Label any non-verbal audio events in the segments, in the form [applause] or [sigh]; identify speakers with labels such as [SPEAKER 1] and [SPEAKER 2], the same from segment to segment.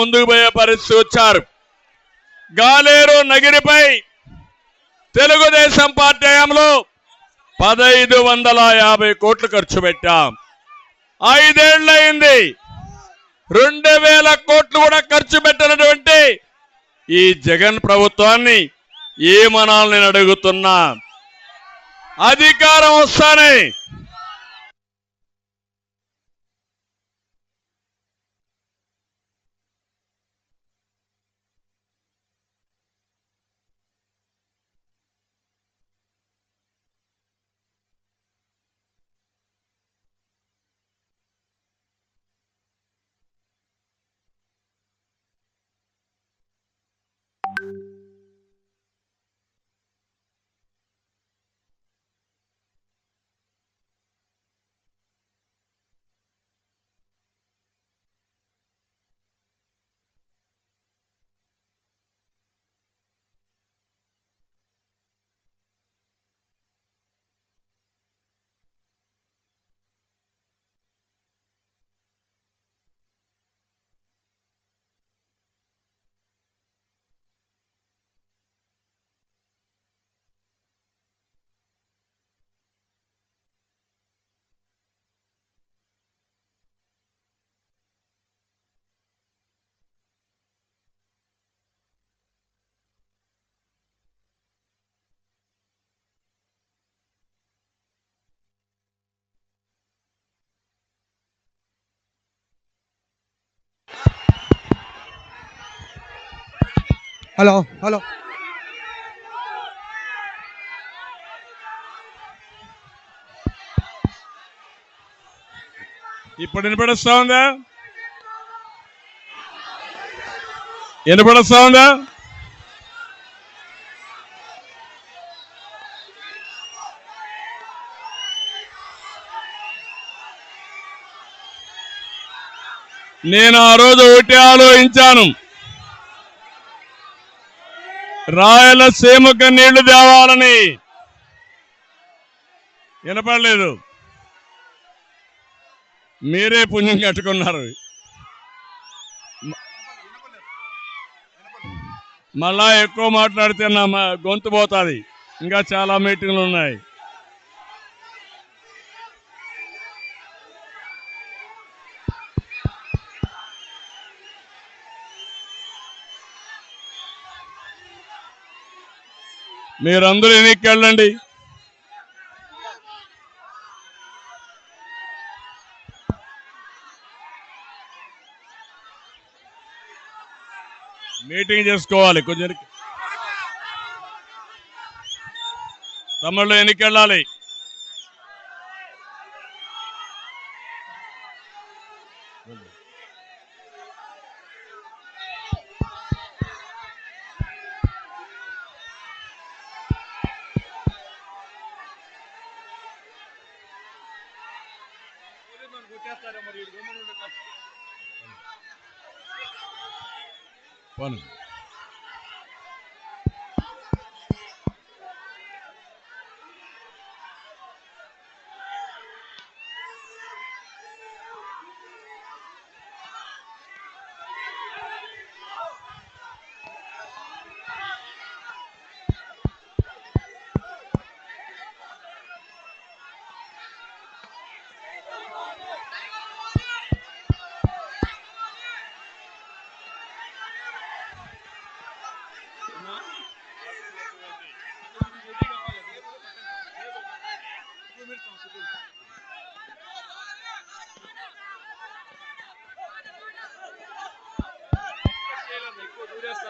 [SPEAKER 1] ముందుకు పోయే పరిస్థితి వచ్చారు. గాలేరు నగిరిపై తెలుగుదేశం పార్టీ హయాంలో పదైదు వందల యాభై కోట్లు ఖర్చు పెట్టాం. ఐదేళ్ళయింది రెండు వేల కోట్లు కూడా ఖర్చు పెట్టినటువంటి ఈ జగన్ ప్రభుత్వాన్ని ఏమనాలని నేను అడుగుతున్నా. అధికారం వస్తానే.
[SPEAKER 2] Hello hello.
[SPEAKER 1] ఇప్పుడు వినపడస్తా ఉందా వినపడస్తా ఉందా నేను ఆ రోజు ఒకటి ఆలోచించాను. రాయలసీమకు నీళ్ళు తేవాలని. వినపడలేదు. మీరే పుణ్యం కట్టుకున్నారు. మళ్ళా ఎక్కువ మాట్లాడితే నా గొంతు పోతుంది. ఇంకా చాలా మీటింగ్లు ఉన్నాయి. మీరందరూ ఎన్నికెళ్ళండి మీటింగ్ చేసుకోవాలి కొంచెం తమ్ముళ్ళు ఎన్నిక మరి పోనీ.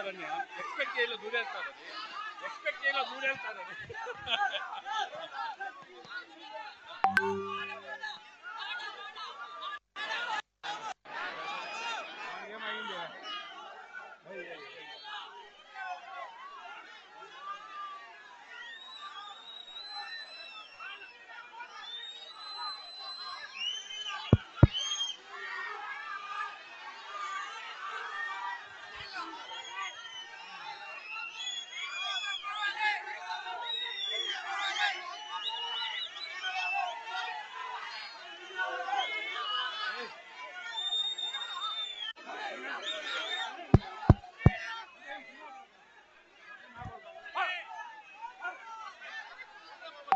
[SPEAKER 2] అవన్నీ ఎక్స్పెక్ట్ చేయలేదు దూరేస్తారు అది. ఎక్స్పెక్ట్ చేయలేదు దూరేస్తారు [laughs] [laughs]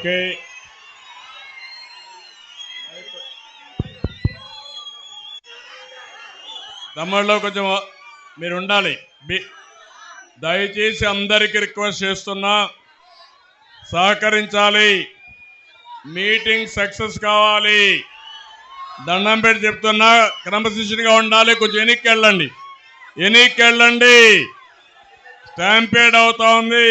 [SPEAKER 1] Okay తమ్ముళ్ళు కొంచెం మీరు ఉండాలి. దయచేసి అందరికి రిక్వెస్ట్ చేస్తున్నా సహకరించాలి. మీటింగ్ సక్సెస్ కావాలి. దండం పెట్టి చెప్తున్నా క్రమశిక్షణగా ఉండాలి. కొంచెం వెనక్కి వెళ్ళండి వెనక్కి వెళ్ళండి స్టాంపేడ్ అవుతా ఉంది.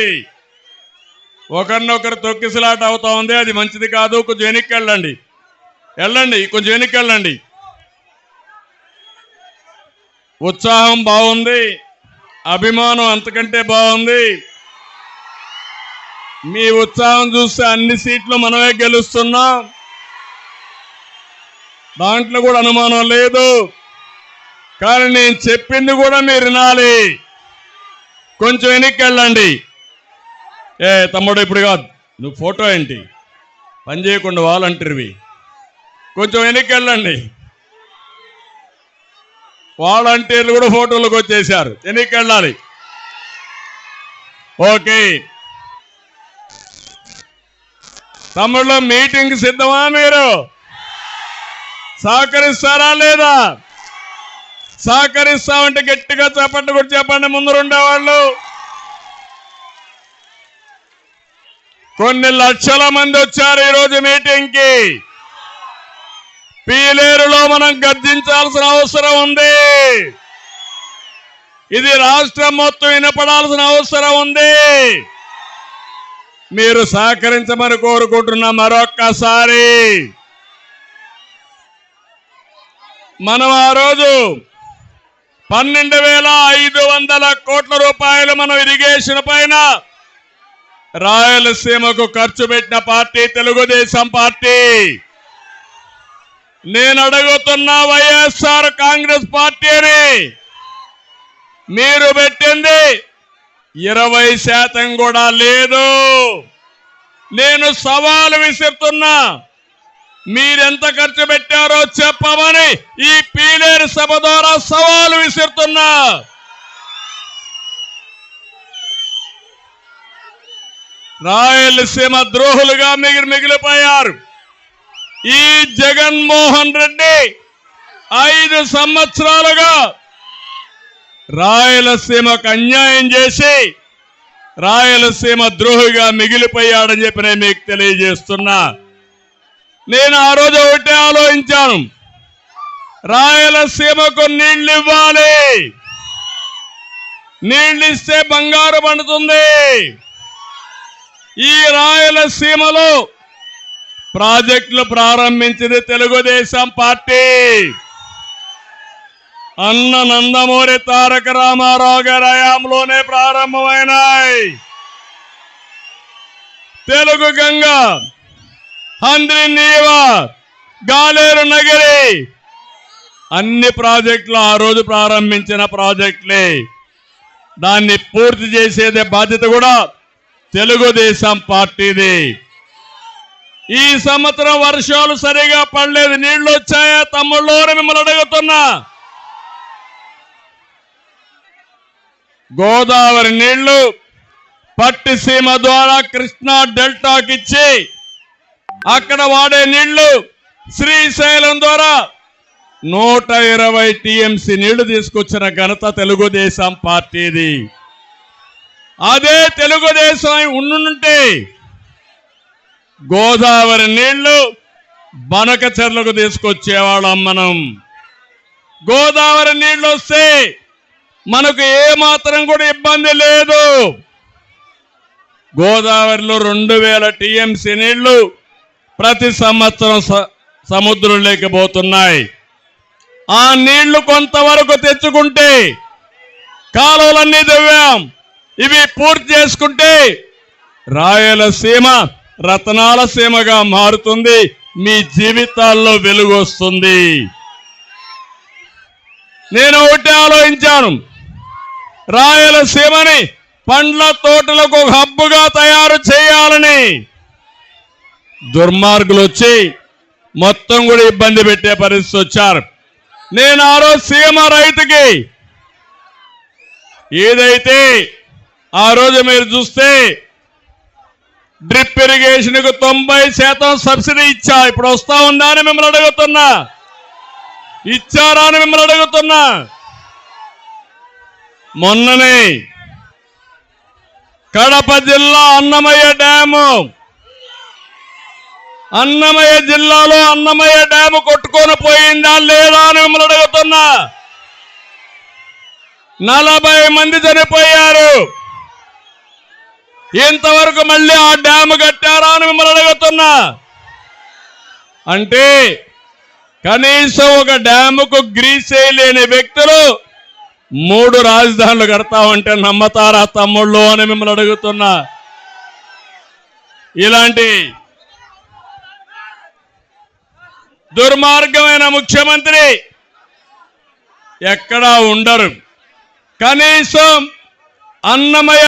[SPEAKER 1] ఒకరినొకరు తొక్కిసలాట అవుతా ఉంది. అది మంచిది కాదు. కొంచెం వెనక్కి వెళ్ళండి. వెళ్ళండి. కొంచెం వెనక్కి వెళ్ళండి. ఉత్సాహం బాగుంది. అభిమానం అంతకంటే బాగుంది. మీ ఉత్సాహం చూస్తే అన్ని సీట్లు మనమే గెలుస్తున్నాం. దాంట్లో కూడా అనుమానం లేదు. కానీ నేను చెప్పింది కూడా మీరు వినాలి. కొంచెం వెనక్కి వెళ్ళండి. ఏ తమ్ముడు ఇప్పుడు కాదు. నువ్వు ఫోటో ఏంటి? పని చేయకుండా వాలంటీర్వి. కొంచెం వెనక్కి వెళ్ళండి వాలంటీర్లు కూడా ఫోటోలకు వచ్చేసారు వెనక్కి వెళ్ళాలి ఓకే. తమ్ముళ్ళు మీటింగ్ సిద్ధమా మీరు? సహకరిస్తారా లేదా? సహకరిస్తామంటే గట్టిగా చెప్పండి కూడా చెప్పండి ముందు ఉండేవాళ్ళు కొన్ని లక్షల మంది వచ్చారు ఈరోజు మీటింగ్కి. పీలేరులో మనం గర్జించాల్సిన అవసరం ఉంది. ఇది రాష్ట్రం మొత్తం వినపడాల్సిన అవసరం ఉంది. మీరు సహకరించమని కోరుకుంటున్నా మరొక్కసారి. మనం ఆ రోజు పన్నెండు వేల ఐదు వందల కోట్ల రూపాయలు మనం ఇరిగేషన్ పైన రాయలసీమకు ఖర్చు పెట్టిన పార్టీ తెలుగుదేశం పార్టీ. నేను అడుగుతున్న వైఎస్ఆర్ కాంగ్రెస్ పార్టీని మీరు పెట్టింది ఇరవై శాతం కూడా లేదు. నేను సవాలు విసిరుతున్నా. మీరెంత ఖర్చు పెట్టారో చెప్పమని ఈ పీలేరు సభ ద్వారా సవాలు విసిరుతున్నా. రాయలసీమ ద్రోహులుగా మిగిలి మిగిలిపోయారు. ఈ జగన్మోహన్ రెడ్డి ఐదు సంవత్సరాలుగా రాయలసీమకు అన్యాయం చేసి రాయలసీమ ద్రోహిగా మిగిలిపోయాడని చెప్పి నేను మీకు తెలియజేస్తున్నా. నేను ఆ రోజు ఒకటే ఆలోచించాను. రాయలసీమకు నీళ్ళు ఇవ్వాలి. నీళ్ళు ఇస్తే బంగారు పండుతుంది. ఈ రాయలసీమలో ప్రాజెక్టులు ప్రారంభించింది తెలుగుదేశం పార్టీ. అన్న నందమూరి తారక రామారావు గారి హయాంలోనే ప్రారంభమైనాయి. తెలుగు గంగ హంద్రి నీవ గాలేరు నగరి అన్ని ప్రాజెక్టులు ఆ రోజు ప్రారంభించిన ప్రాజెక్టులే. దాన్ని పూర్తి చేసేదే బాధ్యత కూడా తెలుగుదేశం పార్టీది. ఈ సంవత్సరం వర్షాలు సరిగా పడలేదు. నీళ్ళు వచ్చాయా? తమ్ముళ్ళు మిమ్మల్ని అడుగుతున్నా. గోదావరి నీళ్ళు పట్టిసీమ ద్వారా కృష్ణా డెల్టాకి ఇచ్చి అక్కడ వాడే నీళ్ళు శ్రీశైలం ద్వారా నూట ఇరవై టీఎంసీ నీళ్ళు తీసుకొచ్చిన ఘనత తెలుగుదేశం పార్టీది. అదే తెలుగుదేశం ఉండుంటే గోదావరి నీళ్ళు బనక చెర్లకు తీసుకొచ్చేవాళ్ళం మనం. గోదావరి నీళ్ళు వస్తే మనకు ఏమాత్రం కూడా ఇబ్బంది లేదు. గోదావరిలో రెండు వేల టీఎంసీ నీళ్ళు ప్రతి సంవత్సరం స- సముద్రంలోకి పోతున్నాయి. ఆ నీళ్ళు కొంతవరకు తెచ్చుకుంటే కాలువలన్నీ దివ్వాం. ఇవి పూర్తి చేసుకుంటే రాయలసీమ రతనాల సీమగా మారుతుంది మీ జీవితాల్లో వెలుగు వస్తుంది. నేను ఒకటి ఆలోచించాను రాయలసీమని పండ్ల తోటలకు ఒక హబ్బుగా తయారు చేయాలని. దుర్మార్గులు వచ్చి మొత్తం కూడా ఇబ్బంది పెట్టే పరిస్థితి వచ్చారు. నేను ఆ రోజు సీమ రైతుకి ఏదైతే ఆ రోజు మీరు చూస్తే డ్రిప్ ఇరిగేషన్కు తొంభై శాతం సబ్సిడీ ఇచ్చా. ఇప్పుడు వస్తా ఉందా అని మిమ్మల్ని అడుగుతున్నా. ఇచ్చారా అని మిమ్మల్ని అడుగుతున్నా. మొన్ననే కడప జిల్లా అన్నమయ్య డ్యాము అన్నమయ్య జిల్లాలో అన్నమయ్య డ్యాము కొట్టుకొని పోయిందా లేదా అని మిమ్మల్ని అడుగుతున్నా. నలభై మంది చనిపోయారు. ఇంతవరకు మళ్ళీ ఆ డ్యాము కట్టారా అని మిమ్మల్ని అడుగుతున్నా. అంటే కనీసం ఒక డ్యాముకు గ్రీస్ లేని వ్యక్తులు మూడు రాజధానులు కడతామంటే నమ్మతారా తమ్ముళ్ళు అని మిమ్మల్ని అడుగుతున్నా. ఇలాంటి దుర్మార్గమైన ముఖ్యమంత్రి ఎక్కడా ఉండరు. కనీసం అన్నమయ్య